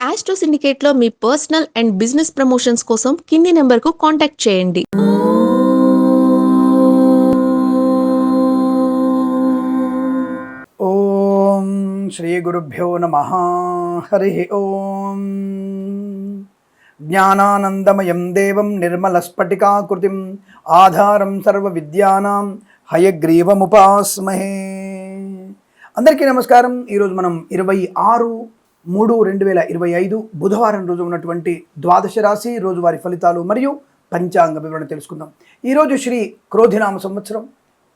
Astro సిండికేట్లో మీ personal and business promotions కోసం కింది నెంబర్కు కాంటాక్ట్ చేయండి. ఓం శ్రీ గురుభ్యో నమ. హరి ఓం. జ్ఞానానందమయం దేవం నిర్మలస్ఫటికాకృతిం ఆధారం సర్వ విద్యానాం హయగ్రీవముపాస్మహే. అందరికీ నమస్కారం. ఈరోజు మనం ఇరవై ఆరు మూడు రెండు వేల ఇరవై ఐదు బుధవారం రోజు ఉన్నటువంటి ద్వాదశ రాశి రోజువారి ఫలితాలు మరియు పంచాంగ వివరణ తెలుసుకుందాం. ఈరోజు శ్రీ క్రోధినామ సంవత్సరం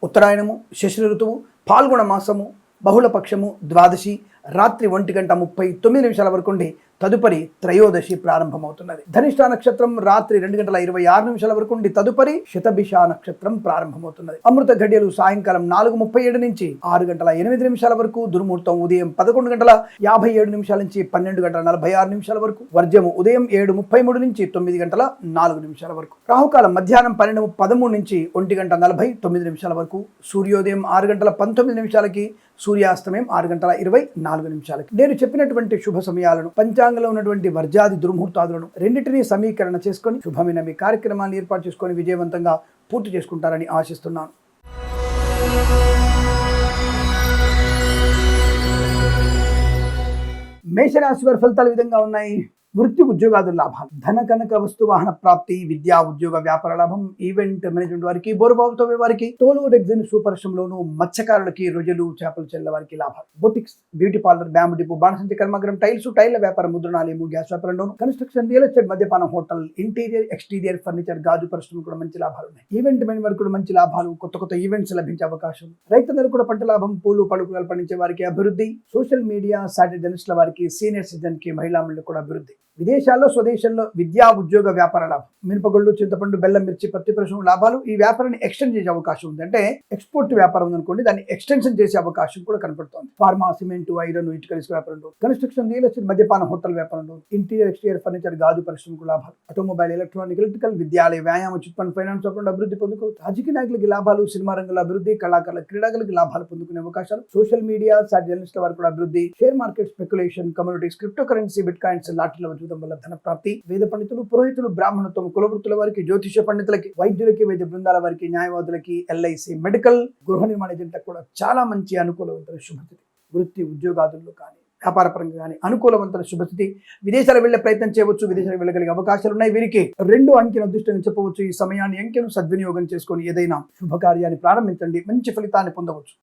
ఉత్తరాయణము శశి ఋతువు పాల్గొన మాసము బహుళపక్షము ద్వాదశి రాత్రి ఒంటి గంట ముప్పై తొమ్మిది నిమిషాల వరకు ఉండి తదుపరి త్రయోదశి ప్రారంభమవుతున్నది. ధనిష్ట నక్షత్రం రాత్రి రెండు గంటల ఇరవై ఆరు నిమిషాల వరకు ఉండి తదుపరి శతభిష నక్షత్రం ప్రారంభమవుతున్నది. అమృత ఘడియలు సాయంకాలం నాలుగు ముప్పై ఏడు నుంచి ఆరు గంటల ఎనిమిది నిమిషాల వరకు దుర్ముహూర్తం ఉదయం పదకొండు గంటల యాభై ఏడు నిమిషాల నుంచి పన్నెండు గంటల నలభై ఆరు నిమిషాల వరకు వర్జము ఉదయం ఏడు ముప్పై మూడు నుంచి తొమ్మిది గంటల నాలుగు నిమిషాల వరకు రాహుకాలం మధ్యాహ్నం పన్నెండు పదమూడు నుంచి ఒంటి గంట నలభై తొమ్మిది నిమిషాల వరకు సూర్యోదయం ఆరు గంటల పంతొమ్మిది నిమిషాలకి సూర్యాస్తమయం ఆరు గంటల ఇరవై నాలుగు నాలుగు నిమిషాలకి. నేను చెప్పినటువంటి శుభ సమయాలను పంచాంగంలో ఉన్నటువంటి వర్జాది దుర్ముహూర్తాదులను రెండింటినీ సమీకరణ చేసుకొని శుభమైన మీ కార్యక్రమాన్ని ఏర్పాటు చేసుకొని విజయవంతంగా పూర్తి చేసుకుంటారని ఆశిస్తున్నాను. మేషరాశి వారి ఫలితాలు విధంగా ఉన్నాయి? వృత్తి ఉద్యోగాదుల లాభాలు ధన కనక వస్తు వాహన ప్రాప్తి విద్యా ఉద్యోగ వ్యాపార లాభం ఈవెంట్ మేనేజ్మెంట్ వారికి బోరుబాబుతో వారికి తోలు రెగ్జిన్ సూపర్షంలోను మత్స్యకారులకి రొయ్యలు చేపలు చెల్ల వారికి లాభాలు boutiques beauty parlour bamboo depot బాణసంచి కర్మగ్రం టైల్స్ టైల్ వ్యాపారం ముద్రణాలయము గ్యాస్ వ్యాపారంలోను కన్స్ట్రక్షన్ రియల్ ఎస్టేట్ మద్యపానం హోటల్ ఇంటీరియర్ ఎక్స్టీరియర్ ఫర్నిచర్ గాజు పరిశ్రమ కూడా మంచి లాభాలు ఉన్నాయి. ఈవెంట్ మేనేజ్మెంట్ కూడా మంచి లాభాలు కొత్త కొత్త ఈవెంట్స్ లభించే అవకాశం. రైతులందరూ కూడా పంట లాభం పూలు పడుకులు పండించే వారికి అభివృద్ధి. సోషల్ మీడియా సాటి జర్నలిస్టుల వారికి సీనియర్ సిటిజన్కి మహిళా కూడా అభివృద్ధి. విదేశాల్లో స్వదేశంలో విద్యా ఉద్యోగ వ్యాపార లాభం. మినపగుళ్ళు చింతపండు బెల్లం మిర్చి పత్తి పరిశ్రమ లాభాలు ఈ వ్యాపారాన్ని ఎక్స్టెండ్ చేసే అవకాశం ఉంది. అంటే ఎక్స్పోర్ట్ వ్యాపారం ఉందనుకోండి దాన్ని ఎక్స్టెన్షన్ చేసే అవకాశం కూడా కనపడుతోంది. ఫార్మా సిమెంట్ ఐరన్ ఇటుక ఇసుక వ్యాపారంలో కన్స్ట్రక్షన్ రియల్ ఎస్టేట్ మద్యపాన హోటల్ వ్యాపారంలో ఇంటీరియర్ ఎక్స్టీరియర్ ఫర్నిచర్ గాజు పరిశ్రమకు లాభాలు ఆటోమొబైల్ ఎలక్ట్రానిక్ ఎలక్ట్రికల్ విద్యాలయ వ్యాయామ చిట్ ఫండ్ ఫైనాన్స్ వ్యాపారంలో అభివృద్ధి పొందుకోవచ్చు. రాజకీయ నాయకులకి లాభాలు సినిమా రంగంలో అభివృద్ధి కళాకారుల క్రీడాకులకి లాభాలు పొందుకునే అవకాశాలు సోషల్ మీడియా సాట్ జర్నలిస్టుల వారు కూడా అభివృద్ధి share market speculation communities cryptocurrency bitcoins లాటరీల చూడడం వల్ల ధన ప్రాప్తి. వేద పండితులు పురోహితులు బ్రాహ్మణత్వం కులవృత్తుల వారికి జ్యోతిష పండితులకి వైద్యులకి వైద్య బృందాల వారికి న్యాయవాదులకి ఎల్ఐసి మెడికల్ గృహ నిర్మాణ ఏజెంట్లకు కూడా చాలా మంచి అనుకూలవంతమైన శుభతిథి వృత్తి ఉద్యోగాదుల్లో కానీ వ్యాపారపరంగా కానీ అనుకూలవంతమైన శుభస్థితి. విదేశాలు వెళ్ళే ప్రయత్నం చేయవచ్చు విదేశాలు వెళ్ళగలిగే అవకాశాలు ఉన్నాయి. వీరికి రెండు అంకెను అదృష్టంగా చెప్పవచ్చు. ఈ సమయాన్ని అంకెను సద్వినియోగం చేసుకొని ఏదైనా శుభకార్యాన్ని ప్రారంభించండి. మంచి ఫలితాన్ని పొందవచ్చు.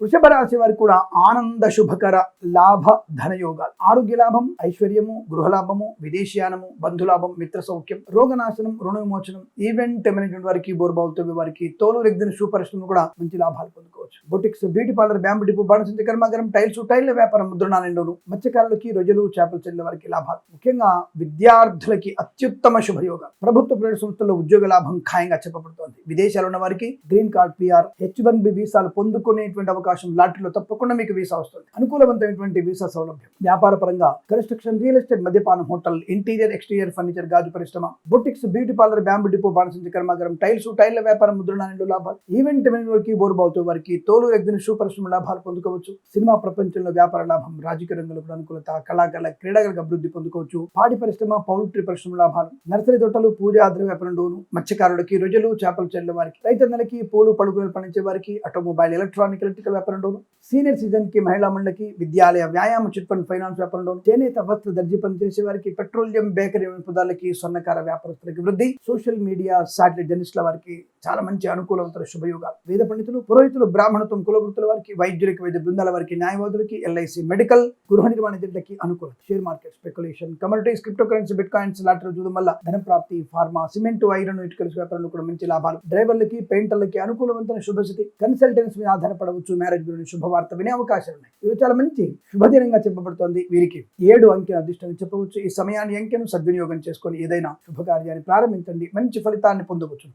వృషభ రాశి వారికి కూడా ఆనంద శుభకర లాభ ధనయోగాలు. ఆరోగ్య లాభం ఐశ్వర్యము గృహలాభము విదేశీయానము బంధులాభం మిత్ర సౌఖ్యం రోగనాశనం రుణ విమోచనం ఈవెంట్ మేనేజ్మెంట్ వారికి బోర్బావుతో వారికి తోలు రెగ్దిన షూ పరిశ్రమ కూడా మంచి లాభాలు పొందుకోవచ్చు. Boutiques beauty parlour bamboo depot బాణసంచ కర్మాగారం టైల్స్ టైల్ వ్యాపారం ముద్రణాలయంలోను మత్స్యకారులకి రొయ్యలు చేపలు చెల్లె వారికి లాభాలు. ముఖ్యంగా విద్యార్థులకి అత్యుత్తమ శుభయోగాలు. ప్రభుత్వ ప్రైవేట్ సంస్థల్లో ఉద్యోగ లాభం ఖాయంగా చెప్పబడుతోంది. విదేశాలు ఉన్న వారికి green card PR H one B వీసాలు పొందుకునేటువంటి అవకాశం లాటరీలో తప్పకుండా మీకు వీసా వస్తుంది. అనుకూలవంతమైనటువంటి వీసా సౌలభ్యం. వ్యాపార పరంగా కన్స్ట్రక్షన్ రియల్ ఎస్టేట్ మద్యపానం హోటల్ ఇంటీరియర్ ఎక్స్టీరియర్ ఫర్నిచర్ గాజు పరిశ్రమ boutiques beauty parlour bamboo depot బాణసంచి కర్మాగారం టైల్స్ టైల్ వ్యాపారం ముద్రణాలయంలో లాభాలు. ఈవెంట్ వారికి బోరుబావుతో వారికి తోలు ఎగ్జిన షూ పరిశ్రమ లాభాలు పొందుకోవచ్చు. సినిమా ప్రపంచంలో వ్యాపార లాభం రాజకీయ రంగంలో అనుకూలత కళాకారుల క్రీడాకారులకు అభివృద్ధి పొందుకోవచ్చు. పాడి పరిశ్రమ పౌల్ట్రీ పరిశ్రమ లాభాలు. నర్సరీ తోటలు పూజ ఆద్ర వ్యాపారంలోను మత్స్యకారులకి రొయ్యలు చేపలు చెల్లె వారికి. రైతన్నలకి పూలు పలుకులు పండించే వారికి ఆటోమొబైల్ ఎలక్ట్రానిక్ ఎలక్ట్రికల్ వ్యాపారంలోను సీనియర్ సిటిజన్కి మహిళా మండలికి విద్యాలయ వ్యాయామ చిట్ ఫండ్ ఫైనాన్స్ వ్యాపారంలోను చేనేత వస్త్ర దర్జీ పనిచేసే వారికి పెట్రోలియం బేకరీ పదాలకి స్వర్ణకార వ్యాపారస్తులకి వృద్ధి. సోషల్ మీడియా సాటిలైట్ జర్నలిస్టుల వారికి చాలా మంచి అనుకూలవంతుల శుభయోగాలు. వేద పండితులు పురోహితులు బ్రాహ్మణత్వం కులవృత్తుల వారికి వైద్యులకి వైద్య బృందాల వారికి న్యాయవాదులకి ఎల్ఐసి మెడికల్ గృహ నిర్మాణ ఏజెంట్లకి అనుకూలం share market speculation commodities cryptocurrency bitcoins lottery చూడడం వల్ల ధన ప్రాప్తి ఫార్మా సిమెంట్ ఐరన్ ఇటుకల వ్యాపారంలో కూడా మంచి లాభాలు. డ్రైవర్లకి పెయింటర్లకి అనుకూలవంతమైన శుభస్థితి. కన్సల్టెన్స్ మీద ఆధారపడవచ్చు. మ్యారేజ్ గురించి శుభవార్త వినే అవకాశాలు ఉన్నాయి. ఇది చాలా మంచి శుభదినంగా చెప్పబడుతోంది వీరికి. ఏడు అంకెను అదృష్టంగా చెప్పవచ్చు. ఈ సమయాన్ని అంకెను సద్వినియోగం చేసుకొని ఏదైనా శుభకార్యాన్ని ప్రారంభించండి. మంచి ఫలితాన్ని పొందవచ్చు.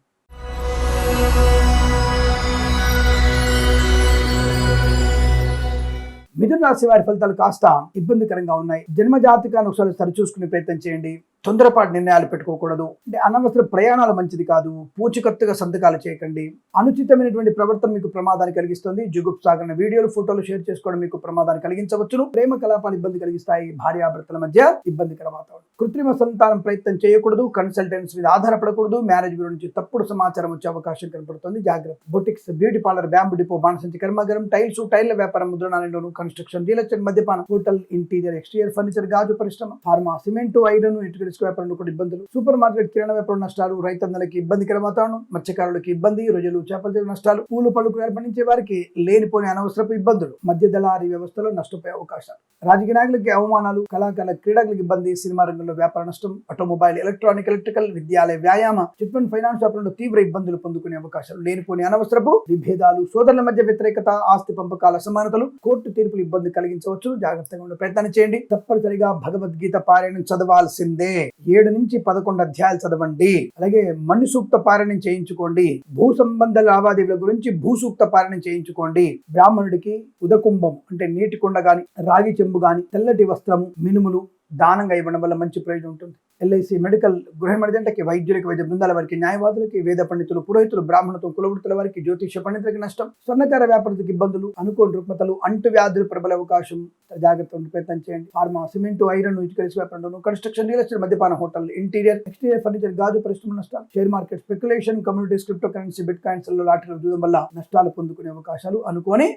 మిథున రాశి వారి ఫలితాలు కాస్త ఇబ్బందికరంగా ఉన్నాయి. జన్మజాతకాన్ని ఒకసారి సరిచూసుకునే ప్రయత్నం చేయండి. తొందరపాటు నిర్ణయాలు పెట్టుకోకూడదు. అంటే అనవసర ప్రయాణాలు మంచిది కాదు. పూచికత్తుగా సంతకాలు చేయకండి. అనుచితమైనటువంటి ప్రవర్తన మీకు ప్రమాదాన్ని కలిగిస్తుంది. జుగుప్సాగరణ వీడియోలు ఫోటోలు షేర్ చేసుకోవడం మీకు ప్రమాదాన్ని కలిగించవచ్చును. ప్రేమ కలాపాలు ఇబ్బంది కలిగిస్తాయి. భార్యాభర్తల మధ్య ఇబ్బందికర వాతావరణం. కృత్రిమ సంతానం ప్రయత్నం చేయకూడదు. కన్సల్టెంట్స్ మీద ఆధారపడకూడదు. మ్యారేజ్ గురించి తప్పుడు సమాచారం వచ్చే అవకాశం కనపడుతుంది. జాగ్రత్త. Boutiques beauty parlour bamboo depot బాణసంచి కర్మాగారం టైల్స్ టైల్ల వ్యాపారం ముద్రణాలయంలోను కన్స్ట్రక్షన్ రియల్ ఎస్టేట్ మద్యపానం హోటల్ ఇంటీరియర్ ఎక్స్టీరియర్ ఫర్నిచర్ గాజు పరిశ్రమ ఫార్మా సిమెంట్ ఐరన్ ఇంటర్ ఇసుక వ్యాపారంలో కూడా ఇబ్బందులు. సూపర్ మార్కెట్ కిరాణా వ్యాపారం నష్టాలు రైతన్నలకి ఇబ్బందికర వాతావరణం మత్స్యకారులకు ఇబ్బంది రొయ్యలు చేపల చెరువు నష్టాలు పూలు పళ్ళు కూరగాయలు పండించే వారికి లేనిపోని అనవసరపు ఇబ్బందులు. మధ్య దళారీ వ్యవస్థలో నష్టపోయే అవకాశాలు. రాజకీయ నాయకులకి అవమానాలు కళాకారుల క్రీడలకు ఇబ్బంది సినిమా రంగంలో వ్యాపార నష్టం ఆటోమొబైల్ ఎలక్ట్రానిక్ ఎలక్ట్రికల్ విద్యాలయ వ్యాయామ చిట్ ఫండ్ ఫైనాన్స్ వ్యాపారంలో తీవ్ర ఇబ్బందులు పొందుకునే అవకాశాలు. లేనిపోని అనవసరపు విభేదాలు సోదరుల మధ్య వ్యతిరేకత ఆస్తి పంపకాల అసమానతలు కోర్టు తీర్పులు ఇబ్బంది కలిగించవచ్చు. జాగ్రత్తగా ఉండే ప్రయత్నం చేయండి. తప్పనిసరిగా భగవద్గీత పారాయణం చదవాల్సిందే. ఏడు నుంచి పదకొండు అధ్యాయాలు చదవండి. అలాగే మన్ను సూక్త పారాయణం చేయించుకోండి. భూ సంబంధ లావాదేవీల గురించి భూ సూక్త పారాయణం చేయించుకోండి. బ్రాహ్మణుడికి ఉదకుంభం అంటే నీటి కుండ గాని రాగి చెంబు గాని తెల్లటి వస్త్రము మినుములు దానంగా ఇవ్వడం వల్ల మంచి ప్రయోజనం ఉంటుంది. ఎల్ఐసి మెడికల్ గృహ మడిదంటకి వైద్యులకి వైద్య బృందాల వారికి న్యాయవాదులకి వేద పండితులు పురోహితులు బ్రాహ్మణతో కులవృత్తుల వారికి జ్యోతిష పండితులకి నష్టం స్వర్ణకార వ్యాపారులకు ఇబ్బందులు అనుకోని రుగ్మతలు అంటు వ్యాధులు ప్రబల అవకాశం. జాగ్రత్త ప్రయత్నం చేయండి. ఫార్మా సిమెంట్ ఐరన్ కలిసి వ్యాపారంలో కన్స్ట్రక్షన్ రియల్ ఎస్టేట్ మద్యపాన హోటల్ ఇంటీరియర్ ఎక్స్టీరియర్ ఫర్నిచర్ గాజు పరిశ్రమ నష్టాలు. Share market speculation communities cryptocurrency bitcoins లాటరీలు చూడడం వల్ల నష్టాలు పొందుకునే అవకాశాలు అనుకోని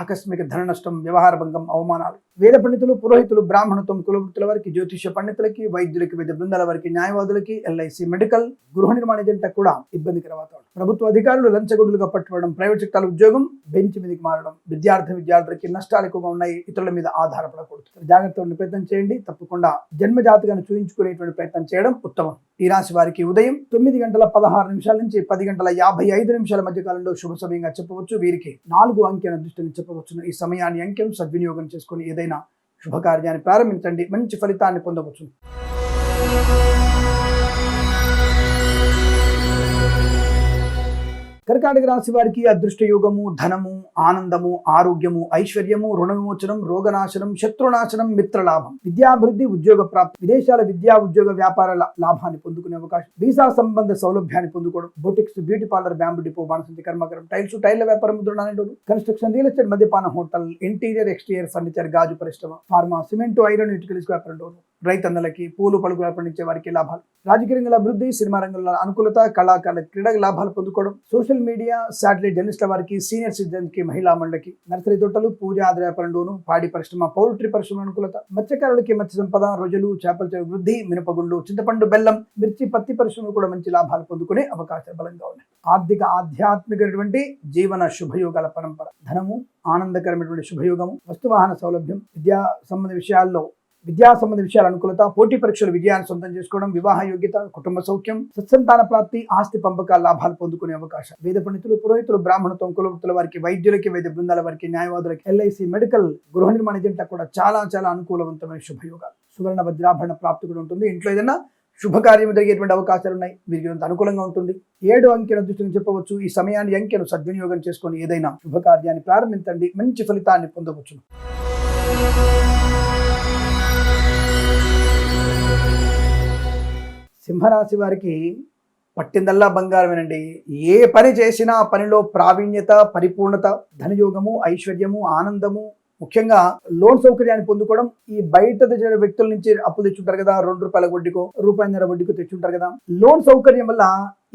ఆకస్మిక ధన నష్టం వ్యవహార భంగం అవమానాలు. వేద పండితులు పురోహితులు బ్రాహ్మణత్వం కులవృత్తుల వారికి జ్యోతిష పండితులకి వైద్యులకి వైద్య బృందాల వారికి న్యాయవాదులకి ఎల్ఐసి మెడికల్ గృహ నిర్మాణ జంట కూడా ఇబ్బందికర వాతావరణం. ప్రభుత్వ అధికారులు లంచగొండులుగా పట్టుకోవడం ప్రైవేట్ సెక్టార్ ఉద్యోగం బెంచ్ మీదకి మారడం విద్యార్థి విద్యార్థులకి నష్టాలు ఎక్కువగా ఉన్నాయి ఇతరుల మీద ఆధారపడకూడదు. జాగ్రత్త ఉండే ప్రయత్నం చేయండి. తప్పకుండా జన్మ చూయించుకునేటువంటి ప్రయత్నం చేయడం ఉత్తమం. ఈ రాశి వారికి ఉదయం తొమ్మిది గంటల పదహారు నిమిషాల నుంచి పది గంటల యాభై ఐదు నిమిషాల మధ్య కాలంలో శుభ సమయంగా చెప్పవచ్చు. వీరికి నాలుగు అంకెల దృష్టిని చెప్పవచ్చును. ఈ సమయాన్ని అంకెం సద్వినియోగం చేసుకుని ఏదైనా శుభకార్యాన్ని ప్రారంభించండి. మంచి ఫలితాన్ని పొందవచ్చు కర్కాటక రాశి వారికి అదృష్ట యోగము ధనము ఆనందము ఆరోగ్యము ఐశ్వర్యము రుణ విమోచనం రోగనాశనం శత్రునాశనం మిత్రలాభం విద్యాభివృద్ధి ఉద్యోగ ప్రాప్తి విదేశాల విద్యా ఉద్యోగ వ్యాపార లాభాన్ని పొందుకునే అవకాశం వీసా సంబంధ సౌలభ్యాన్ని పొందుకోవడం boutiques beauty parlour bamboo depot బాణసంతి కర్మకరం టైల్స్ టైల్ వ్యాపారం ముద్రణాలు కన్స్ట్రక్షన్ రియల్ ఎస్టేట్ మద్యపాన హోటల్ ఇంటీరియర్ ఎక్స్టీరియర్ ఫర్నిచర్ గాజు పరిశ్రమ ఫార్మా సిమెంట్ ఐరన్ ఇటుకలిస్ వ్యాపారం రైతన్నలకి పూలు పలుకులు పండించే వారికి లాభాలు రాజకీయ రంగంలో అభివృద్ధి సినిమా రంగంలో అనుకూలత కళాకారుల క్రీడ లాభాలు పొందుకోవడం సోషల్ మీడియా శాటిలైట్ జర్నలిస్టుల వారికి సీనియర్ సిటిజన్కి మహిళా మండలికి నర్సరీ తోటలు పూజ ఆదాయ పాడి పరిశ్రమ పౌల్ట్రీ పరిశ్రమ అనుకూలత మత్స్యకారులకి మత్స్య సంపద రొజలు చేపల చెరువు వృద్ధి మినపగుళ్ళు చింతపండు బెల్లం మిర్చి పత్తి పరిశ్రమ కూడా మంచి లాభాలు పొందుకునే అవకాశాలు బలంగా ఉన్నాయి. ఆర్థిక ఆధ్యాత్మికమైనటువంటి జీవన శుభయోగాల పరంపర ధనము ఆనందకరమైనటువంటి శుభయోగము వస్తువాహన సౌలభ్యం విద్యా సంబంధ విషయాల్లో విద్యా సంబంధ విషయాల అనుకూలత పోటీ పరీక్షలు విజయాన్ని సొంతం చేసుకోవడం వివాహ యోగ్యత కుటుంబ సౌఖ్యం సత్సంతాన ప్రాప్తి ఆస్తి పంపకాల లాభాలు పొందుకునే అవకాశం వేద పండితులు పురోహితులు బ్రాహ్మణత్వం కులవృత్తుల వారికి వైద్యులకి వైద్య బృందాల వారికి న్యాయవాదులకి ఎల్ఐసి మెడికల్ గృహ నిర్మాణ జంట కూడా చాలా చాలా అనుకూలవంతమైన శుభయోగాలు. సువర్ణ వజ్రాభరణ ప్రాప్తి కూడా ఉంటుంది. ఇంట్లో ఏదైనా శుభకార్యం జరిగేటువంటి అవకాశాలు ఉన్నాయి. వీరికి కొంత అనుకూలంగా ఉంటుంది. ఏడు అంకెల దృష్టిని చెప్పవచ్చు. ఈ సమయాన్ని అంకెను సద్వినియోగం చేసుకొని ఏదైనా శుభకార్యాన్ని ప్రారంభించండి. మంచి ఫలితాన్ని పొందవచ్చు సింహరాశి వారికి పట్టిందల్లా బంగారమేనండి. ఏ పని చేసినా పనిలో ప్రావీణ్యత పరిపూర్ణత ధనయోగము ఐశ్వర్యము ఆనందము ముఖ్యంగా లోన్ సౌకర్యాన్ని పొందుకోవడం ఈ బయట తెచ్చిన వ్యక్తుల నుంచి అప్పు తెచ్చుంటారు కదా రెండు రూపాయల వడ్డీకో రూపాయిన్నర వడ్డీకో తెచ్చుంటారు కదా. లోన్ సౌకర్యం వల్ల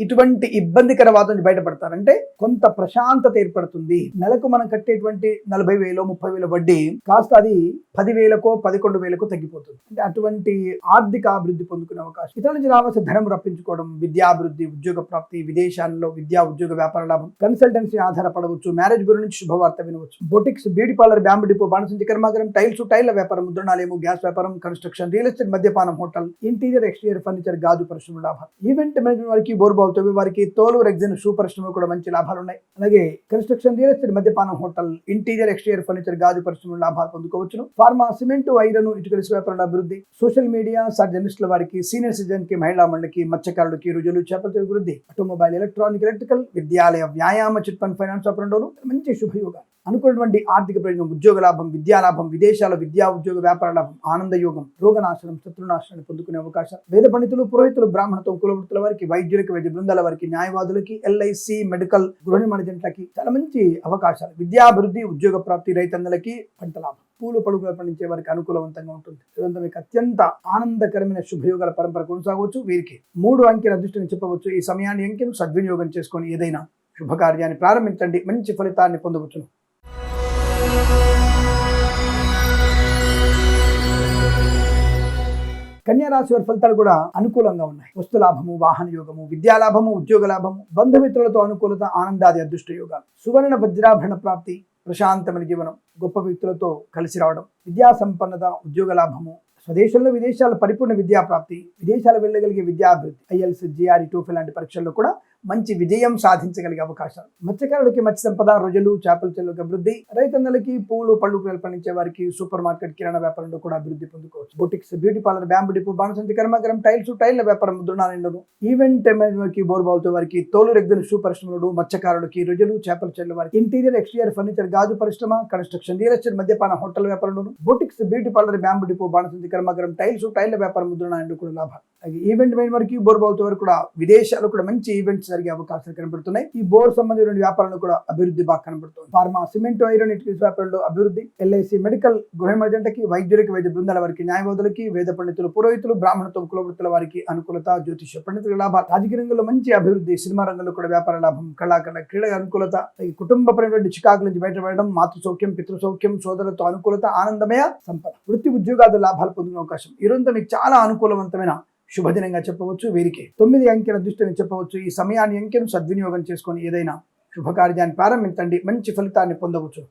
ఇటువంటి ఇబ్బందికర వాతం నుంచి బయటపడతారంటే కొంత ప్రశాంతత ఏర్పడుతుంది. నెలకు మనం కట్టేటువంటి నలభై వేలు ముప్పై వేల వడ్డీ కాస్త అది పదివేలకో పదకొండు వేలకో తగ్గిపోతుంది. అంటే అటువంటి ఆర్థిక అభివృద్ధి పొందుకునే అవకాశం. ఇతర నుంచి రావాల్సిన ధనం రప్పించుకోవడం విద్యాభివృద్ధి ఉద్యోగ ప్రాప్తి విదేశాల్లో విద్యా ఉద్యోగ వ్యాపార లాభం కన్సల్టెన్సీ ఆధారపడవచ్చు మ్యారేజ్ బ్యూరో నుంచి శుభవార్త వినవచ్చు. Boutiques beauty parlour bamboo depot బాణసంచి కర్మాగారం టైల్స్ టైల్ల వ్యాపారం ముద్రణాలయము గ్యాస్ వ్యాపారం కన్స్ట్రక్షన్ రియల్ ఎస్టేట్ మద్యపానం హోటల్ ఇంటీరియర్ ఎక్స్టీరియర్ ఫర్నిచర్ గాజు పరిశ్రమ లాభం ఈవెంట్ మేనేజ్మెంట్ వారికి బోర్బో బోర్బావుతో వారికి తోలు రెగ్జిన్ షూ పరిశ్రమ కూడా మంచి లాభాలు ఉన్నాయి అలాగే కన్స్ట్రక్షన్ రియల్ ఎస్టేట్ మద్యపానం హోటల్ ఇంటీరియర్ ఎక్స్టీరియర్ ఫర్నిచర్ గాజు పరిశ్రమ లాభాలు పొందుకోవచ్చును. ఫార్మా సిమెంట్ ఐరన్ ఇటుకల వ్యాపారాల అభివృద్ధి సోషల్ మీడియా సార్ జర్నలిస్టుల వారికి సీనియర్ సిటిజన్కి మహిళా మండలికి మత్స్యకారులకి రుజువులు చేపల అభివృద్ధి. ఆటోమొబైల్ ఎలక్ట్రానిక్ ఎలక్ట్రికల్ విద్యాలయ వ్యాయామ చిట్ ఫండ్ ఫైనాన్స్ వ్యాపారంలోను మంచి శుభయోగాలు. అనుకున్నటువంటి ఆర్థిక ప్రయోజనం ఉద్యోగ లాభం విద్యా లాభం విదేశాల విద్యా ఉద్యోగ వ్యాపార లాభం ఆనంద యోగం రోగనాశనం శత్రునాశనాన్ని పొందుకునే అవకాశం వేద పండితులు పురోహితులు బ్రాహ్మణతో కులవృత్తుల వారికి వైద్యులకి వైద్య బృందాల వారికి న్యాయవాదులకి ఎల్ఐసి మెడికల్ గృహ నిర్మాణజంట్లకి చాలా మంచి అవకాశాలు. విద్యాభివృద్ధి ఉద్యోగ ప్రాప్తి రైతన్నలకి పంట లాభం. పూలు పడుగులు పండించే వారికి అనుకూలవంతంగా ఉంటుంది. ఇదంతా మీకు అత్యంత ఆనందకరమైన శుభయోగాల పరంపర కొనసాగవచ్చు. వీరికి మూడు అంకెల అదృష్టిని చెప్పవచ్చు. ఈ సమయాన్ని అంకెను సద్వినియోగం చేసుకొని ఏదైనా శుభకార్యాన్ని ప్రారంభించండి. మంచి ఫలితాన్ని పొందవచ్చును. కన్యా రాశి వారి ఫలితాలు కూడా అనుకూలంగా ఉన్నాయి. వస్తు లాభము వాహన యోగము విద్యా లాభము ఉద్యోగ లాభము బంధుమిత్రులతో అనుకూలత ఆనందాది అదృష్ట యోగాలు. సువర్ణ వజ్రాభరణ ప్రాప్తి ప్రశాంతమైన జీవనం గొప్ప వ్యక్తులతో కలిసి రావడం విద్యా సంపన్నత ఉద్యోగ లాభము స్వదేశంలో విదేశాల పరిపూర్ణ విద్యా ప్రాప్తి విదేశాలు వెళ్ళగలిగే విద్యాభివృద్ధి ఐఎల్స్ జిఆర్ఈ టోఫీ లాంటి పరీక్షల్లో కూడా మంచి విజయం సాధించగలిగే అవకాశాలు. మత్స్యకారులకి మత్స్య సంపద రొజలు చేపల చెల్లుకి అభివృద్ధి రైతన్నలకి పూలు పళ్ళు కూరలు పండించే వారికి సూపర్ మార్కెట్ కిరాణా వ్యాపారంలో కూడా అభివృద్ధి పొందుకోవచ్చు. Boutiques beauty parlour bamboo depot బాణసంతి కర్మాగారం టైల్స్ టైల్ల వ్యాపారం ముద్రణాలయంలోను ఈవెంట్ వారికి బోర్బావుతో వారికి తోలు రెగ్గిన షూ పరిశ్రమలు మత్స్యకారులకి రొజలు చేపల చెల్లు వారికి ఇంటీరియర్ ఎక్స్టీరియర్ ఫర్నిచర్ గాజు పరిశ్రమ కన్స్ట్రక్షన్ రియల్ ఎస్టేట్ మద్యపాన hotel వ్యాపారంలోను boutiques beauty parlour bamboo depot బాణసంతి కర్మాగారం టైల్స్ టైల్ల వ్యాపారం ముద్రణాలయంలో కూడా లాభాలు. ఈవెంట్ మెయిన్ వరకు బోర్బావుతో వారు కూడా విదేశాలు కూడా మంచి ఈవెంట్స్ జరిగే అవకాశాలు కనబడుతున్నాయి. ఈ బోర్ సంబంధించిన వ్యాపారాలు కూడా అభివృద్ధి బాగా కనబడుతుంది ఫార్మా సిమెంట్ ఐరన్ ఇటుకల వ్యాపారంలో అభివృద్ధి ఎల్ఐసి మెడికల్ గృహ మర్జంటకి వైద్యులకి వైద్య బృందాల వారికి న్యాయవాదులకి వేద పండితులు పురోహితులు బ్రాహ్మణత్వం కులవృత్తుల వారికి అనుకూలత జ్యోతిష పండితుల లాభాలు రాజకీయ రంగంలో మంచి అభివృద్ధి సినిమా రంగంలో కూడా వ్యాపార లాభం కళాకారుల క్రీడ అనుకూలత ఈ కుటుంబపరమైన చికాకు నుంచి బయటపడడం మాతృ సౌఖ్యం పితృ సౌఖ్యం సోదరులతో అనుకూలత ఆనందమయ సంపద వృత్తి ఉద్యోగాలు లాభాలు పొందిన అవకాశం ఈ రోజంతా మీకు చాలా అనుకూలవంతమైన శుభదినంగా చెప్పవచ్చు. వీరికి తొమ్మిది అంకెల దృష్టిని చెప్పవచ్చు. ఈ సమయాన్ని అంకెను సద్వినియోగం చేసుకొని ఏదైనా శుభకార్యాన్ని ప్రారంభించండి. మంచి ఫలితాన్ని పొందవచ్చు.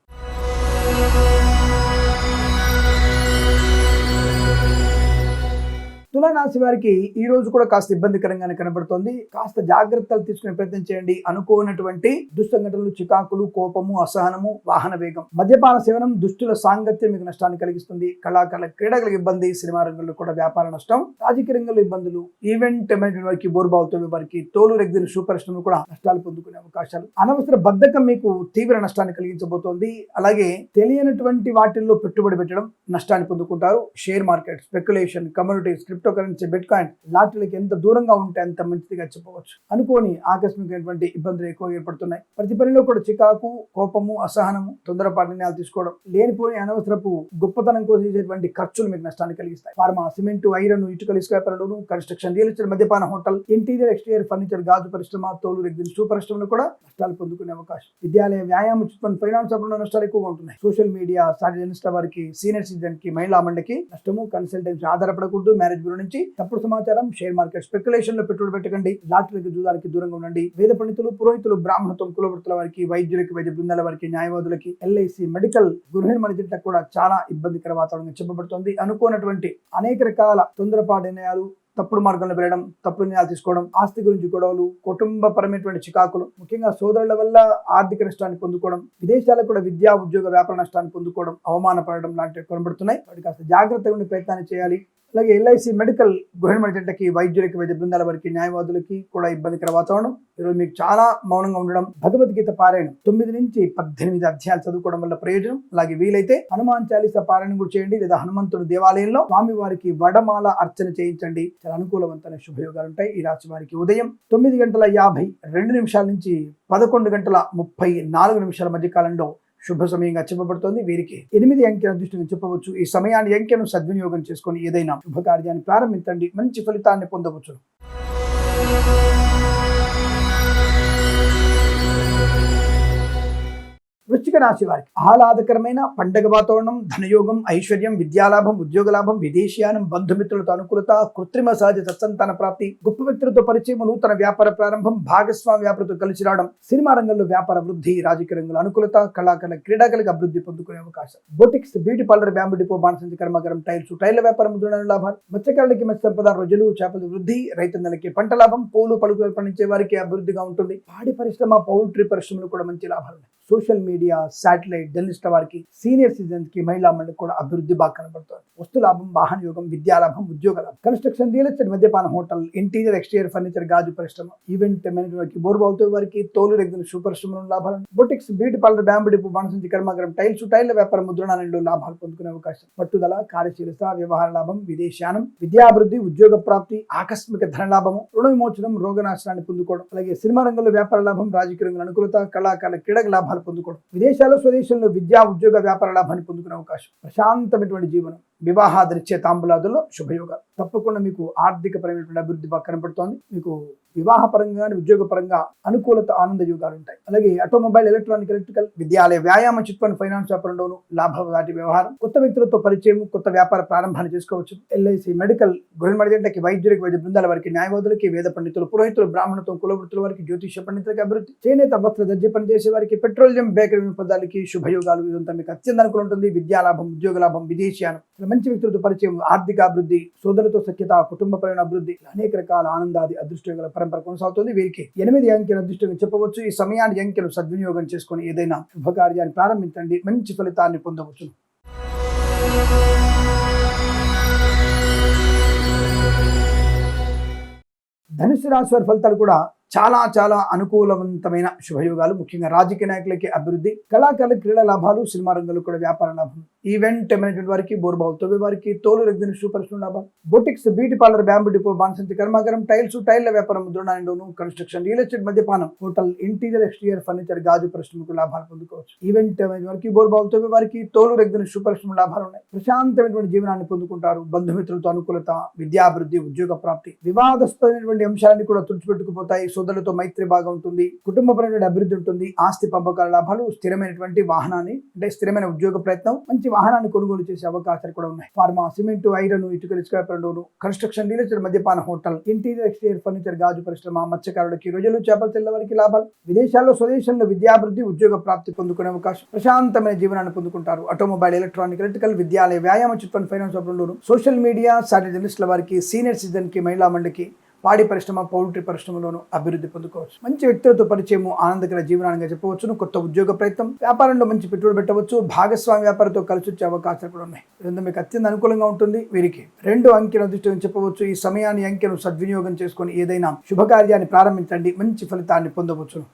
తులారాశి వారికి ఈ రోజు కూడా కాస్త ఇబ్బందికరంగానే కనబడుతోంది. కాస్త జాగ్రత్తలు తీసుకునే ప్రయత్నం చేయండి. అనుకోనటువంటి దుస్సంఘటనలు చికాకులు కోపము అసహనము వాహన వేగం మద్యపాన సేవనం దుష్టుల సాంగత్యం మీకు నష్టాన్ని కలిగిస్తుంది. కళాకారుల క్రీడలకు ఇబ్బంది సినిమా రంగంలో కూడా వ్యాపార నష్టం రాజకీయ రంగంలో ఇబ్బందులు ఈవెంట్ మేనేజ్మెంట్ వారికి బోర్బావుతో వారికి తోలు రెగ్గిన షూ కూడా నష్టాలు పొందుకునే అవకాశాలు. అనవసర బద్ధకం మీకు తీవ్ర నష్టాన్ని కలిగించబోతోంది. అలాగే తెలియనటువంటి వాటిల్లో పెట్టుబడి పెట్టడం నష్టాన్ని పొందుకుంటారు. Share market speculation communities cryptocurrency bitcoin లాటరీలకు ఎంత దూరంగా ఉంటే అంత మంచిదిగా చెప్పవచ్చు. అనుకోని ఆకస్మికమైనటువంటి ఇబ్బందులు ఎక్కువ ఏర్పడుతున్నాయి. ప్రతి పనిలో కూడా చికాకు కోపము అసహనము తొందరపాటు నిర్ణయాలు తీసుకోవడం లేనిపోని అనవసరపు గొప్పతనం కోసం చేసేటువంటి ఖర్చులు మీకు నష్టాన్ని కలిగిస్తాయి. ఫార్మా సిమెంట్ ఐరన్ ఇటుకలు ఇసుక వ్యాపారంలోను కన్స్ట్రక్షన్ రియల్ ఎస్టేట్ మద్యపాన హోటల్ ఇంటీరియర్ ఎక్స్టీరియర్ ఫర్నిచర్ గాజు పరిశ్రమ తోలు రెగ్జిన్ షూ పరిశ్రమలు కూడా నష్టాలు పొందుకునే అవకాశం. విద్యాలయ వ్యాయామ చిట్ ఫైనాన్స్ అప్పుడు నష్టాలు ఎక్కువగా ఉంటున్నాయి. సోషల్ మీడియా సార్జనిస్ట్ల వారికి సీనియర్ సిటిజన్కి మహిళా మండలికి నష్టము కన్సల్టెన్సీ ఆధారపడకూడదు మ్యారేజ్ బ్యూరో నుంచి తప్పుడు సమాచారం షేర్ మార్కెట్ స్పెక్యులేషన్లో పెట్టుబడి పెట్టకండి లాటరీలకు జూదాలకి దూరంగా ఉండండి. వేద పండితులు పురోహితులు బ్రాహ్మణత్వం కులవృత్తుల వారికి వైద్యులకి వైద్య బృందాల వారికి న్యాయవాదులకి ఎల్ఐసి మెడికల్ గృహ నిర్మాణ కూడా చాలా ఇబ్బందికర వాతావరణం చెప్పబడుతుంది. అనుకోనటువంటి అనేక రకాల తొందరపాటు నిర్ణయాలు తప్పుడు మార్గంలో వెళ్ళడం తప్పుడు నిర్ణయాలు తీసుకోవడం ఆస్తి గురించి గొడవలు కుటుంబపరమైనటువంటి చికాకులు ముఖ్యంగా సోదరుల వల్ల ఆర్థిక నష్టాన్ని పొందుకోవడం విదేశాలకు కూడా విద్యా ఉద్యోగ వ్యాపార నష్టాన్ని పొందుకోవడం అవమానపడడం లాంటివి కనబడుతున్నాయి. వాటి కాస్త జాగ్రత్తగా ఉండే ప్రయత్నాన్ని చేయాలి. అలాగే ఎల్ఐసి మెడికల్ గృహిణి జంటకి వైద్యులకి వైద్య బృందాల వారికి న్యాయవాదులకి కూడా ఇబ్బందికర వాతావరణం. ఈరోజు మీకు చాలా మౌనంగా ఉండడం భగవద్గీత పారాయణం. తొమ్మిది నుంచి పద్దెనిమిది అధ్యాయాలు చదువుకోవడం వల్ల ప్రయోజనం. అలాగే వీలైతే హనుమాన్ చాలీస పారాయణం కూడా చేయండి. లేదా హనుమంతుడు దేవాలయంలో స్వామి వారికి వడమాల అర్చన చేయించండి. చాలా అనుకూలవంతమైన శుభయోగాలు ఉంటాయి. ఈ రాశి వారికి ఉదయం తొమ్మిది గంటల యాభై రెండు నిమిషాల నుంచి పదకొండు గంటల ముప్పై నాలుగు నిమిషాల మధ్య కాలంలో శుభ సమయంగా చెప్పబడుతోంది. వీరికి ఎనిమిది అంకెల దృష్టిని చెప్పవచ్చు. ఈ సమయాన్ని అంకెను సద్వినియోగం చేసుకొని ఏదైనా శుభకార్యాన్ని ప్రారంభించండి. మంచి ఫలితాన్ని పొందవచ్చు వృశ్చిక రాశి వారికి ఆహ్లాదకరమైన పండగ వాతావరణం ధనయోగం ఐశ్వర్యం విద్యాలాభం ఉద్యోగ లాభం విదేశీయానం బంధుమిత్రులతో అనుకూలత కృత్రిమ సహజ సత్సంతాన ప్రాప్తి గొప్ప వ్యక్తులతో పరిచయం నూతన వ్యాపార ప్రారంభం భాగస్వామి వ్యాపారతో కలిసి రావడం సినిమా రంగంలో వ్యాపార వృద్ధి రాజకీయ రంగంలో అనుకూలత కళాకారుల క్రీడాకారులకు అభివృద్ధి పొందుకునే అవకాశం. Boutiques beauty parlour bamboo depot బాణసంచి కర్మాగారం టైల్స్ టైర్ల వ్యాపారం ముద్రణ లాభాలు. మత్స్యకారులకి మత్స్య సంపద రోజులు చేపల వృద్ధి రైతన్నలకి పంట లాభం పూలు పలుకులు పండించే వారికి అభివృద్ధిగా ఉంటుంది. పాడి పరిశ్రమ పౌల్ట్రీ పరిశ్రమలు కూడా మంచి లాభాలు సోషల్ మీడియా శాటిలైట్ జర్నలిస్ట్ వారికి సీనియర్ సిటిజన్స్కి మహిళా మండలికి కూడా అభివృద్ధి బాగా కనబడుతుంది. వస్తు లాభం వాహన యోగం విద్యా లాభం ఉద్యోగ లాభం. కన్స్ట్రక్షన్ రియల్ ఎస్టేట్ మద్యపాన హోటల్ ఇంటీరియర్ ఎక్స్టీరియర్ ఫర్నిచర్ గాజు పరిశ్రమ ఈవెంట్ మేనేజ్మెంట్ వారికి బోర్బావుతో వారికి. తోలు రెగ్గుల షూ పరిశ్రమలో లాభాలు. Boutiques beauty parlour bamboo depot బాణసంచి కర్మాగారం టైల్స్ టైల్ వ్యాపార ముద్రణాలలో లాభాలు పొందుకునే అవకాశం. పట్టుదల కార్యశీలత వ్యవహార లాభం విదేశానం విద్యాభివృద్ధి ఉద్యోగ ప్రాప్తి ఆకస్మిక ధన లాభము రుణ విమోచనం రోగనాశనాన్ని పొందుకోవడం అలాగే సినిమా రంగంలో వ్యాపార లాభం రాజకీయ రంగంలో అనుకూలత కళాకారుల క్రీడకు లాభాలు పొందుకోవడం. విదేశాల్లో స్వదేశంలో విద్యా ఉద్యోగ వ్యాపార లాభాన్ని పొందుకునే అవకాశం ప్రశాంతమైనటువంటి జీవనం. వివాహాదరిచ్చే తాంబూలాదుల్లో శుభయోగాలు. తప్పకుండా మీకు ఆర్థికపరమైనటువంటి అభివృద్ధి బాగా కనపడుతోంది. మీకు వివాహ పరంగా కానీ ఉద్యోగ పరంగా అనుకూలత ఆనంద యోగాలు ఉంటాయి అలాగే ఆటోమొబైల్ ఎలక్ట్రానిక్ ఎలక్ట్రికల్ విద్యాలయ వ్యాయామ చిట్ఫండ్ ఫైనాన్స్ వ్యాపారంలోను లాభదాటి వ్యవహారం. కొత్త వ్యక్తులతో పరిచయం కొత్త వ్యాపార ప్రారంభాన్ని చేసుకోవచ్చు. ఎల్ఐసి మెడికల్ గృహమడిదంటకి వైద్యులకి వైద్య బృందాల వారికి న్యాయవాదులకి వేద పండితులు పురోహితులు బ్రాహ్మణతో కులవృత్తుల వారికి జ్యోతిష పండితులకి అభివృద్ధి. చేనేత వస్త్ర దర్జీ పనిచేసే వారికి పెట్రోలియం బేకరీ పదాలకి శుభయోగాలు. ఇదంతా మీకు అత్యంత అనుకూలం ఉంటుంది. విద్యా లాభం ఉద్యోగ లాభం విదేశీయానం మంచి వ్యక్తులతో పరిచయం ఆర్థిక అభివృద్ధి సోదరులతో సఖ్యత కుటుంబపరమైన అభివృద్ధి అనేక రకాల ఆనందాది అదృష్టంగా పరంపర కొనసాగుతుంది. వీరికి ఎనిమిది అంకెల అదృష్టంగా చెప్పవచ్చు. ఈ సమయాన్ని అంకెలు సద్వినియోగం చేసుకుని ఏదైనా శుభకార్యాన్ని ప్రారంభించండి. మంచి ఫలితాన్ని పొందవచ్చు. ధనుసు రాశి వారి ఫలితాలు కూడా చాలా చాలా అనుకూలవంతమైన శుభయోగాలు. ముఖ్యంగా రాజకీయ నాయకులకి అభివృద్ధి కళాకారుల క్రీడా లాభాలు సినిమా రంగంలో కూడా వ్యాపార లాభం. ఈవెంట్ మేనేజ్మెంట్ వారికి బోర్బావు తొవ్వే వారికి తోలు రెగ్గిన సూపర్స్టూన్ లాభం. Boutiques beauty parlour bamboo depot బాణసంచి కర్మాగారం టైల్స్ టైల్ల వ్యాపారం ముద్రణాయంలోను కన్స్ట్రక్షన్ రియల్ ఎస్టేట్ మద్యపానం హోటల్ ఇంటీరియర్ ఎక్స్టీరియర్ ఫర్నిచర్ గాజు పరిశ్రమకు లాభాలు పొందుకోవచ్చు. ఈవెంట్ మేనేజ్మెంట్ వారికి బోర్బావు తొవ్వే వారికి తోలు రెగ్గిన సూపర్స్టూన్ లాభాలు ఉన్నాయి. ప్రశాంతమైనటువంటి జీవనాన్ని పొందుకుంటారు. బంధుమిత్రులతో అనుకూలత విద్యాభివృద్ధి ఉద్యోగ ప్రాప్తి వివాదస్తమైనటువంటి అంశాలన్నీ కూడా తుడిచిపెట్టుకుపోతాయి. సోదరులతో మైత్రి బాగా ఉంటుంది కుటుంబపరమైన అభివృద్ధి ఉంటుంది ఆస్తి పంపకాల లాభాలు స్థిరమైనటువంటి వాహనాన్ని అంటే స్థిరమైన ఉద్యోగ ప్రయత్నం మంచి వాహనాన్ని కొనుగోలు చేసే అవకాశాలు కూడా ఉన్నాయి. ఫార్మా సిమెంట్ ఐరన్ ఇటుక ఇసుక వ్యాపారంలోను కన్స్ట్రక్షన్ రియల్ మద్యపాన హోటల్ ఇంటీరియర్ ఎక్స్టీరియర్ ఫర్నిచర్ గాజు పరిశ్రమ మత్స్యకారులకి రోజులు చేపల తెల్ల వారికి లాభాలు. విదేశాల్లో స్వదేశంలో విద్యాభివృద్ధి ఉద్యోగ ప్రాప్తి పొందుకునే అవకాశం ప్రశాంతమైన జీవనాన్ని పొందుకుంటారు. ఆటోమొబైల్ ఎలక్ట్రానిక్ ఎలక్ట్రికల్ విద్యాలయ వ్యాయామ చిట్ఫండ్ ఫైనాన్స్ సోషల్ మీడియా సాటి జర్నలిస్టుల వారికి సీనియర్ సిటిజన్కి మహిళా మండలికి పాడి పరిశ్రమ పౌల్ట్రీ పరిశ్రమలోను అభివృద్ధి పొందుకోవచ్చు. మంచి వ్యక్తులతో పరిచయము ఆనందకర జీవనాన్ని చెప్పవచ్చును. కొత్త ఉద్యోగ ప్రయత్నం వ్యాపారంలో మంచి పెట్టుబడి పెట్టవచ్చు భాగస్వామి వ్యాపారంతో కలిసి వచ్చే అవకాశాలు కూడా ఉన్నాయి. ఇదంతా మీకు అత్యంత అనుకూలంగా ఉంటుంది. వీరికి రెండు అంకెల దృష్టిని చెప్పవచ్చు. ఈ సమయాన్ని అంకెను సద్వినియోగం చేసుకొని ఏదైనా శుభకార్యాన్ని ప్రారంభించండి. మంచి ఫలితాన్ని పొందవచ్చును.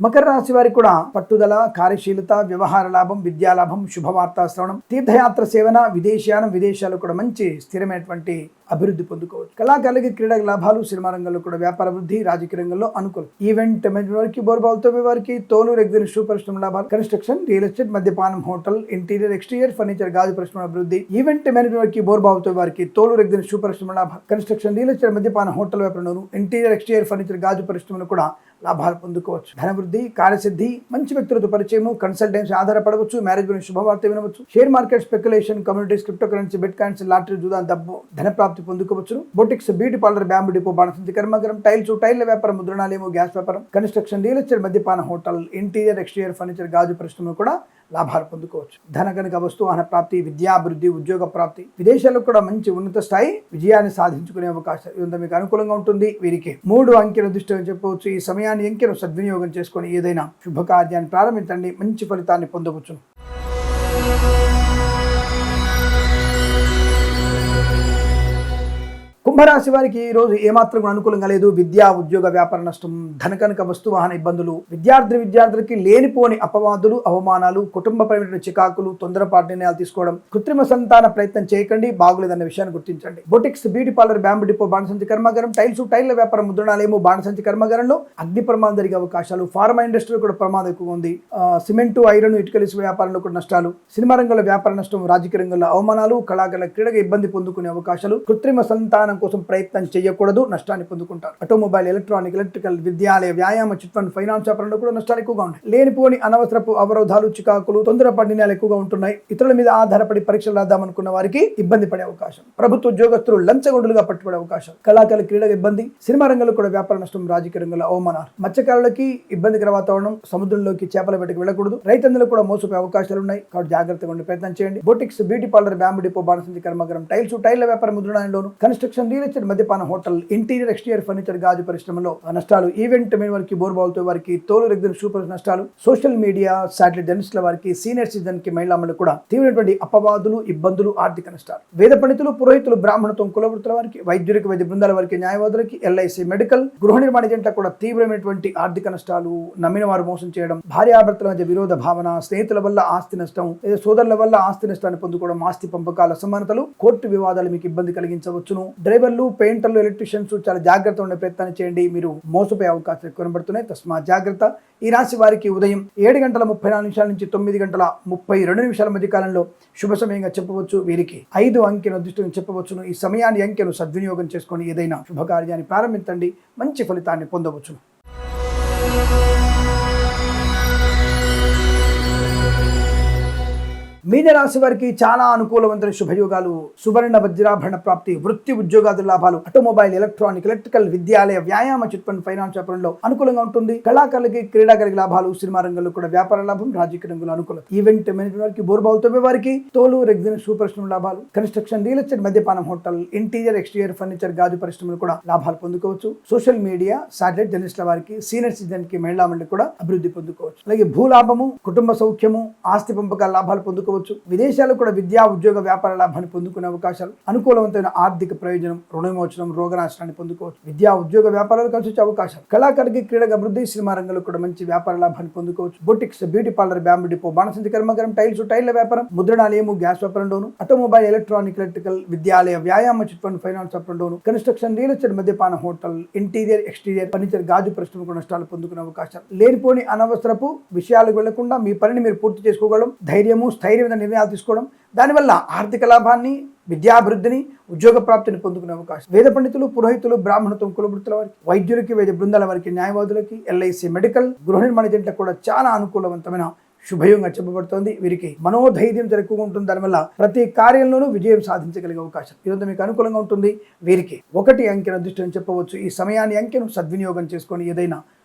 మకర రాశి వారికి కూడా పట్టుదల కార్యశీలత వ్యవహార లాభం విద్యాలాభం శుభవార్తా శ్రవణం తీర్థయాత్ర సేవన విదేశయానం విదేశాలు కూడా మంచి స్థిరమైనటువంటి అభివృద్ధి పొందుకోవచ్చు. కళాకారులకి క్రీడా లాభాలు సినిమా రంగంలో కూడా వ్యాపార వృద్ధి రాజకీయ రంగంలో అనుకూలం. ఈవెంట్ మేనేజ్మెంట్ వారికి బోర్బావుతో వారికి తోలు రెగ్యులర్ షూ పరిశ్రమ లాభాలు కన్స్ట్రక్షన్ రియల్ ఎస్టేట్ మద్యపానం హోటల్ ఇంటీరియర్ ఎక్స్టీరియర్ ఫర్నిచర్ గాజు పరిశ్రమ అభివృద్ధి ఈవెంట్ మేనేజ్మెంట్ వారికి బోర్బావుతో వారికి తోలు రెగ్యులర్ షూ పరిశ్రమ లాభాలు కన్స్ట్రక్షన్ రియల్ ఎస్టేట్ మద్యపాన హోటల్ వ్యాపారంలోను ఇంటీరియర్ ఎక్స్టీరియర్ ఫర్నిచర్ గాజు పరిశ్రమలు కూడా లాభాలు పొందుకోవచ్చు. ధనవృద్ధి కార్యసిద్ధి మంచి వ్యక్తులతో పరిచయము కన్సల్టెన్సీ ఆధారపడవచ్చు మ్యారేజ్ గురించి శుభవార్త వినవచ్చు share market speculation communities cryptocurrency bitcoins lottery జూదా డబ్బు ధన ప్రాప్తి పొందుకోవచ్చు boutiques beauty parlour bamboo depot బాణసంచి కర్మగరం టైల్స్ టైల్ వ్యాపారం ముద్రణాలేమో గ్యాస్ వ్యాపారం కన్స్ట్రక్షన్ రియల్ ఎస్టేట్ మద్యపాన హోటల్ ఇంటీరియర్ ఎక్స్టీరియర్ ఫర్నిచర్ గాజు పరిశ్రమలు కూడా లాభాలు పొందుకోవచ్చు. ధన కనుక వస్తువాహన ప్రాప్తి విద్యాభివృద్ధి ఉద్యోగ ప్రాప్తి విదేశాల్లో కూడా మంచి ఉన్నత స్థాయి విజయాన్ని సాధించుకునే అవకాశం ఇదంతా మీకు అనుకూలంగా ఉంటుంది. వీరికి మూడు అంకెల దృష్టిని చెప్పవచ్చు. ఈ సమయాన్ని అంకెను సద్వినియోగం చేసుకొని ఏదైనా శుభకార్యాన్ని ప్రారంభించండి. మంచి ఫలితాన్ని పొందవచ్చు. కుంభరాశి వారికి ఈ రోజు ఏమాత్రం కూడా అనుకూలంగా లేదు. విద్యా ఉద్యోగ వ్యాపార నష్టం ధనకనక వస్తు వాహన ఇబ్బందులు విద్యార్థి విద్యార్థులకి లేనిపోని అపవాదులు అవమానాలు కుటుంబపరమైన చికాకులు తొందరపాటు నిర్ణయాలు తీసుకోవడం కృత్రిమ సంతాన ప్రయత్నం చేయకండి బాగులేదన్న విషయాన్ని గుర్తించండి. Boutiques beauty parlour bamboo depot బాణసంచి కర్మాగారం టైల్స్ టైల్ల వ్యాపారం ముద్రణాలేమో బాణసంచి కర్మాగారంలో అగ్ని ప్రమాదం జరిగే అవకాశాలు ఫార్మా ఇండస్ట్రీలో కూడా ప్రమాదం ఎక్కువ ఉంది. సిమెంటు ఐరన్ ఇటుకల వ్యాపారంలో కూడా నష్టాలు సినిమా రంగంలో వ్యాపార నష్టం రాజకీయ రంగంలో అవమానాలు కళాకారుల క్రీడగా ఇబ్బంది పొందుకునే అవకాశాలు కృత్రిమ సంతానం కోసం ప్రయత్నం చేయకూడదు నష్టాన్ని పొందుకుంటారు. ఆటోమొబైల్ ఎలక్ట్రానిక్ ఎలక్ట్రికల్ విద్యాలయ వ్యాయామ చిట్ ఫండ్ ఫైనాన్స్ వ్యాపారంలో కూడా నష్టాలు ఎక్కువగా ఉన్నాయి. లేనిపోని అనవసరపు అవరోధాలు చికాకులు తొందరపడి నిర్ణయాలు ఎక్కువగా ఉంటున్నాయి. ఇతరుల మీద ఆధారపడి పరీక్షలు రాద్దామనుకున్న వారికి ఇబ్బంది పడే అవకాశం. ప్రభుత్వ ఉద్యోగస్తులు లంచగొండులుగా పట్టుబడే అవకాశం. కళాకారుల క్రీడల ఇబ్బంది సినిమా రంగంలో కూడా వ్యాపార నష్టం రాజకీయ రంగంలో అవమానాలు. మత్స్యకారులకి ఇబ్బందికర వాతావరణం సముద్రంలోకి చేపల వేటకు వెళ్ళకూడదు. రైతన్నులు కూడా మోసపోయే అవకాశాలు ఉన్నాయి. కాబట్టి జాగ్రత్తగా ఉండే ప్రయత్నం చేయండి. Boutiques beauty parlour bamboo depot బాణసంచి కర్మగరం టైల్స్ టైల్ వ్యాపార ముద్రణాయంలోను కన్స్ట్రక్షన్ రియల్ ఎస్టేట్ మద్యపాన హోటల్ ఇంటీరియర్ ఎక్స్టీరియర్ ఫర్నిచర్ గాజు పరిశ్రమలో నష్టాలు ఈవెంట్ మెయిన్ వారికి బోర్బాల్తో వారికి తోలు రెగ్యులర్ సూపర్ నష్టాలు సోషల్ మీడియా శాటిలైట్ జర్నలిస్టుల వారికి సీనియర్ సిటిజన్కి మహిళామణులు కూడా తీవ్రమైనటువంటి అపవాదులు ఇబ్బందులు ఆర్థిక నష్టాలు. వేద పండితులు పురోహితులు బ్రాహ్మణత్వం కులవృత్తుల వారికి వైద్యులకు వైద్య బృందాల వారికి న్యాయవాదులకి ఎల్ఐసి మెడికల్ గృహ నిర్మాణ జంటలకు కూడా తీవ్రమైనటువంటి ఆర్థిక నష్టాలు నమ్మిన వారు మోసం చేయడం భార్యాభర్తల మధ్య విరోధ భావన స్నేహితుల వల్ల ఆస్తి నష్టం లేదా సోదరుల వల్ల ఆస్తి నష్టాన్ని పొందుకోవడం ఆస్తి పంపకాల అసమానతలు కోర్టు వివాదాలు మీకు ఇబ్బంది కలిగించవచ్చును డ్రైవర్లు పెయింటర్లు ఎలక్ట్రీషియన్స్ చాలా జాగ్రత్త ఉండే ప్రయత్నాన్ని చేయండి. మీరు మోసపోయే అవకాశాలు కనబడుతున్నాయి. తస్మా జాగ్రత్త. ఈ రాశి వారికి ఉదయం ఏడు గంటల ముప్పై నాలుగు నిమిషాల నుంచి తొమ్మిది గంటల ముప్పై రెండు నిమిషాల మధ్య కాలంలో శుభ సమయంగా చెప్పవచ్చు. వీరికి ఐదు అంకెను అదృష్టం చెప్పవచ్చును. ఈ సమయాన్ని అంకెను సద్వినియోగం చేసుకొని ఏదైనా శుభకార్యాన్ని ప్రారంభించండి. మంచి ఫలితాన్ని పొందవచ్చును. మీనరాశి వారికి చాలా అనుకూలవంతమైన శుభయోగాలు సువర్ణ వజ్రాభరణ ప్రాప్తి వృత్తి ఉద్యోగాది లాభాలు ఆటోమొబైల్ ఎలక్ట్రానిక్ ఎలక్ట్రికల్ విద్యాలయ వ్యాయామ చిట్ ఫండ్ ఫైనాన్స్ వ్యాపారంలో అనుకూలంగా ఉంటుంది. కళాకారులకి క్రీడాకారులకి లాభాలు సినిమా రంగంలో కూడా వ్యాపార లాభం రాజకీయ రంగంలో అనుకూలం ఈవెంట్ మేనేజ్మెంట్ వారికి బోర్బావుతో వారికి. తోలు రెగ్జిన్ సూపర్ లాభాలు కన్స్ట్రక్షన్ రియల్ ఎస్టేట్ మద్యపానం హోటల్ ఇంటీరియర్ ఎక్స్టీరియర్ ఫర్నిచర్ గాజు పరిశ్రమలు కూడా లాభాలు పొందుకోవచ్చు. సోషల్ మీడియా సాటిలైట్ జర్నలిస్టుల వారికి సీనియర్ సిటిజన్కి మహిళా మండలి కూడా అభివృద్ధి పొందుకోవచ్చు. అలాగే భూలాభము కుటుంబ సౌఖ్యము ఆస్తి పంపకాల లాభాలు పొందుకోవచ్చు. విదేశాల్లో కూడా విద్యా ఉద్యోగ వ్యాపార లాభాన్ని పొందుకునే అవకాశాలు అనుకూలవంతమైన ఆర్థిక ప్రయోజనం రుణవిమోచనం రోగనాశనాన్ని పొందుకోవచ్చు. విద్యా ఉద్యోగ వ్యాపారాలు కలిసి వచ్చే అవకాశాలు. కళాకారికి క్రీడగా అభివృద్ధి సినిమా రంగంలో కూడా మంచి వ్యాపార లాభాన్ని పొందుకోవచ్చు. Boutiques beauty parlour bamboo depot బాణసంచి కర్మకరం టైల్స్ టైర్ల వ్యాపారం ముద్రణాలయము గ్యాస్ వ్యాపారంలోను ఆటోమొబైల్ ఎలక్ట్రానిక్ ఎలక్ట్రికల్ విద్యాలయ వ్యాయామ చిట్ ఫండ్ ఫైనాన్స్ వ్యాపారంలోను కన్స్ట్రక్షన్ రియల్ ఎస్టేట్ మద్యపాన హోటల్ ఇంటీరియర్ ఎక్స్టీరియర్ ఫర్నిచర్ గాజు పరిశ్రమకు నష్టాలు పొందుకునే అవకాశాలు. లేనిపోని అనవసరపు విషయాలకు వెళ్ళకుండా మీ పనిని మీరు పూర్తి చేసుకోగలం ధైర్యము స్థైర్యం స్థైర్యమైన నిర్ణయాలు తీసుకోవడం దానివల్ల ఆర్థిక లాభాన్ని విద్యాభివృద్ధిని ఉద్యోగ ప్రాప్తిని పొందుకునే అవకాశం. వేద పండితులు పురోహితులు బ్రాహ్మణత్వం కులవృత్తుల వారికి వైద్యులకి వైద్య బృందాల వారికి న్యాయవాదులకి ఎల్ఐసి మెడికల్ గృహ నిర్మాణ జంటకు కూడా చాలా అనుకూలవంతమైన శుభయోగంగా చెప్పబడుతోంది. వీరికి మనోధైర్యం ఎక్కువగా ఉంటుంది. దానివల్ల ప్రతి కార్యంలోనూ విజయం సాధించగలిగే అవకాశం. ఇదంతా మీకు అనుకూలంగా ఉంటుంది. వీరికి ఒకటి అంకెను అదృష్టం చెప్పవచ్చు. ఈ సమయాన్ని అంకెను సద్వినియోగం చేసుకొని ఏదైనా